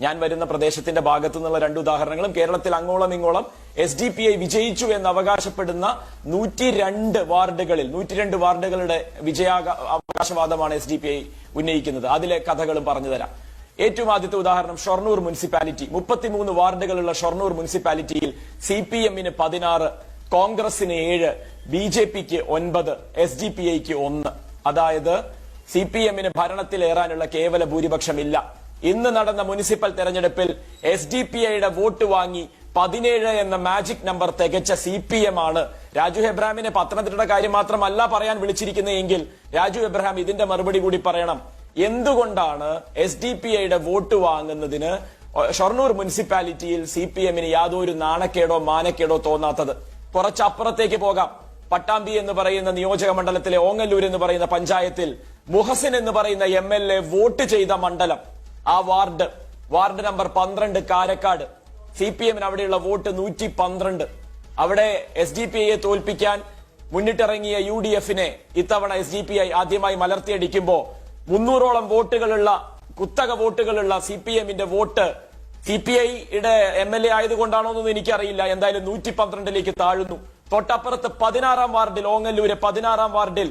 ഞാൻ വരുന്ന പ്രദേശത്തിന്റെ ഭാഗത്തു നിന്നുള്ള രണ്ട് ഉദാഹരണങ്ങളും കേരളത്തിൽ അങ്ങോളം ഇങ്ങോളം എസ് ഡി പി ഐ വിജയിച്ചു എന്ന് അവകാശപ്പെടുന്ന നൂറ്റി രണ്ട് വാർഡുകളിൽ നൂറ്റി രണ്ട് വാർഡുകളുടെ വിജയാക അവകാശവാദമാണ് എസ് ഡി പി ഐ ഉന്നയിക്കുന്നത്. അതിലെ കഥകളും പറഞ്ഞു തരാം. ഏറ്റവും ആദ്യത്തെ ഉദാഹരണം ഷൊർണൂർ മുനിസിപ്പാലിറ്റി. മുപ്പത്തിമൂന്ന് വാർഡുകളുള്ള ഷൊർണൂർ മുനിസിപ്പാലിറ്റിയിൽ സി പി എമ്മിന് പതിനാറ് കോൺഗ്രസിന് ഏഴ് ബി ജെ പിക്ക് ഒൻപത് എസ് ഡി പി ഐക്ക് ഒന്ന്. അതായത് സി പി എമ്മിന് ഭരണത്തിലേറാനുള്ള കേവല ഭൂരിപക്ഷമില്ല. ഇന്ന് നടന്ന മുനിസിപ്പൽ തെരഞ്ഞെടുപ്പിൽ എസ് ഡി പി ഐയുടെ വോട്ട് വാങ്ങി പതിനേഴ് എന്ന മാജിക് നമ്പർ തികച്ച സി പി എം ആണ്. രാജു എബ്രഹാമിനെ പത്തനംതിട്ടയുടെ കാര്യം മാത്രമല്ല പറയാൻ വിളിച്ചിരിക്കുന്നതെങ്കിൽ രാജു എബ്രഹാം ഇതിന്റെ മറുപടി കൂടി പറയണം. എന്തുകൊണ്ടാണ് എസ് ഡി പി ഐയുടെ വോട്ട് വാങ്ങുന്നതിന് ഷൊർണൂർ മുനിസിപ്പാലിറ്റിയിൽ സി പി എമ്മിന് യാതൊരു നാണക്കേടോ മാനക്കേടോ തോന്നാത്തത്? കുറച്ചപ്പുറത്തേക്ക് പോകാം. പട്ടാമ്പി എന്ന് പറയുന്ന നിയോജക മണ്ഡലത്തിലെ ഓങ്ങല്ലൂർ എന്ന് പറയുന്ന പഞ്ചായത്തിൽ മുഹസിൻ എന്ന് പറയുന്ന എം വോട്ട് ചെയ്ത മണ്ഡലം. ആ വാർഡ് വാർഡ് നമ്പർ പന്ത്രണ്ട് കാരക്കാട്. സി പി എമ്മിന് അവിടെയുള്ള വോട്ട് നൂറ്റി പന്ത്രണ്ട്. അവിടെ എസ് ഡി പി ഐയെ തോൽപ്പിക്കാൻ മുന്നിട്ടിറങ്ങിയ യു ഡി എഫിനെ ഇത്തവണ എസ് ഡി പി ഐ ആദ്യമായി മലർത്തിയടിക്കുമ്പോ മുന്നൂറോളം വോട്ടുകളുള്ള കുത്തക വോട്ടുകളുള്ള സി പി എമ്മിന്റെ വോട്ട് സി പി ഐയുടെ എം എൽ എ ആയതുകൊണ്ടാണോ എന്നൊന്നും എനിക്കറിയില്ല. എന്തായാലും നൂറ്റി പന്ത്രണ്ടിലേക്ക് താഴുന്നു. തൊട്ടപ്പുറത്ത് പതിനാറാം വാർഡിൽ ഓങ്ങല്ലൂര് പതിനാറാം വാർഡിൽ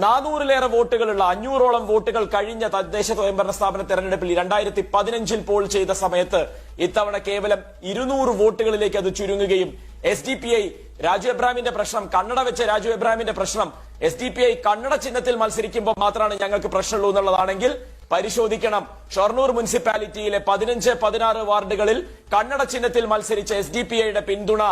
നാനൂറിലേറെ വോട്ടുകളുള്ള അഞ്ഞൂറോളം വോട്ടുകൾ കഴിഞ്ഞ തദ്ദേശ സ്വയംഭരണ സ്ഥാപന തെരഞ്ഞെടുപ്പിൽ രണ്ടായിരത്തി പതിനഞ്ചിൽ പോൾ ചെയ്ത സമയത്ത് ഇത്തവണ കേവലം ഇരുന്നൂറ് വോട്ടുകളിലേക്ക് അത് ചുരുങ്ങുകയും S D P I Raju എബ്രാമിന്റെ പ്രശ്നം കണ്ണട വെച്ച രാജു എബ്രാമിന്റെ പ്രശ്നം എസ് ഡി പി ഐ കണ്ണട ചിഹ്നത്തിൽ മത്സരിക്കുമ്പോൾ മാത്രമാണ് ഞങ്ങൾക്ക് പ്രശ്നമുള്ളൂ എന്നുള്ളതാണെങ്കിൽ പരിശോധിക്കണം. ഷൊർണൂർ മുനിസിപ്പാലിറ്റിയിലെ പതിനഞ്ച് പതിനാറ് വാർഡുകളിൽ കണ്ണട ചിഹ്നത്തിൽ മത്സരിച്ച എസ് ഡി പി ഐയുടെ പിന്തുണ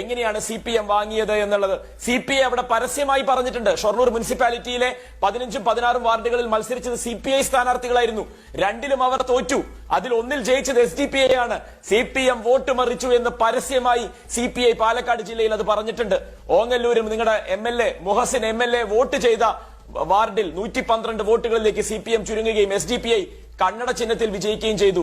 എങ്ങനെയാണ് സി പി എം വാങ്ങിയത് എന്നുള്ളത് സി പി ഐ അവിടെ പരസ്യമായി പറഞ്ഞിട്ടുണ്ട്. ഷൊർണൂർ മുനിസിപ്പാലിറ്റിയിലെ പതിനഞ്ചും പതിനാറും വാർഡുകളിൽ മത്സരിച്ചത് സി പി ഐ സ്ഥാനാർത്ഥികളായിരുന്നു. രണ്ടിലും അവർ തോറ്റു. അതിൽ ഒന്നിൽ ജയിച്ചത് എസ് ഡി പി ഐ ആണ്. സി പി എം വോട്ട് മറിച്ചു എന്ന് പരസ്യമായി സി പി ഐ പാലക്കാട് ജില്ലയിൽ അത് പറഞ്ഞിട്ടുണ്ട്. ഓങ്ങല്ലൂരും നിങ്ങളുടെ M L A Muhsin M L A vote ചെയ്ത വാർഡിൽ നൂറ്റി പന്ത്രണ്ട് വോട്ടുകളിലേക്ക് സി പി എം ചുരുങ്ങുകയും എസ് ഡി പി ഐ കണ്ണട ചിഹ്നത്തിൽ വിജയിക്കുകയും ചെയ്തു.